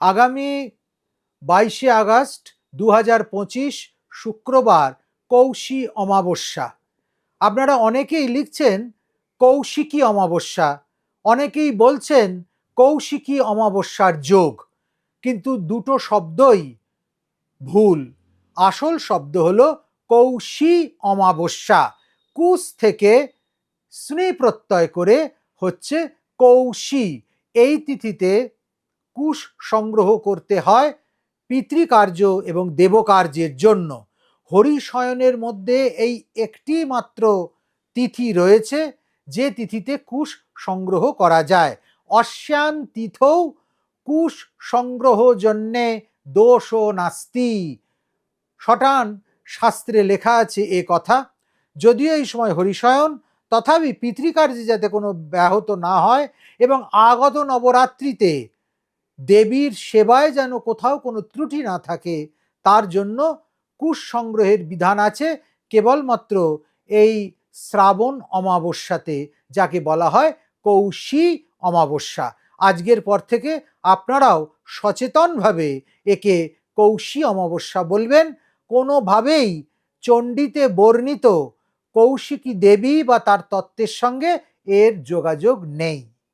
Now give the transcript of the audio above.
আগামী বাইশে আগস্ট দু হাজার পঁচিশ শুক্রবার কৌশী অমাবস্যা। আপনারা অনেকেই লিখছেন কৌশিকী অমাবস্যা, অনেকেই বলছেন কৌশিকী অমাবস্যার যোগ, কিন্তু দুটো শব্দই ভুল। আসল শব্দ হলো কৌশী অমাবস্যা। কুশ থেকে স্নি প্রত্যয় করে হচ্ছে কৌশী। এই তিথিতে কুশ সংগ্রহ করতে হয় পিতৃকার্য এবং দেবকার্যের জন্য। হরিশয়নের মধ্যে এই একটি মাত্র তিথি রয়েছে, যে তিথিতে কুশ সংগ্রহ করা যায়। অশ্যান তিথৌ কুশ সংগ্রহ জন্যে দোষ নাস্তি। শটান শাস্ত্রে লেখা আছে এ কথা, যদিও এই সময় হরিশয়ন, তথাপি পিতৃকার্যে যাতে কোনো ব্যাহত না হয় এবং আগত নবরাত্রিতে দেবীর সেবায় যেন কোথাও কোনো ত্রুটি না থাকে, তার জন্য কুশ সংগ্রহের বিধান আছে। কেবলমাত্র এই শ্রাবণ অমাবস্যাতে, যাকে বলা হয় কৌশী অমাবস্যা। আজকের পর থেকে আপনারাও সচেতনভাবে একে কৌশী অমাবস্যা বলবেন। কোনোভাবেই চণ্ডীতে বর্ণিত কৌশিকী দেবী বা তার তত্ত্বের সঙ্গে এর যোগাযোগ নেই।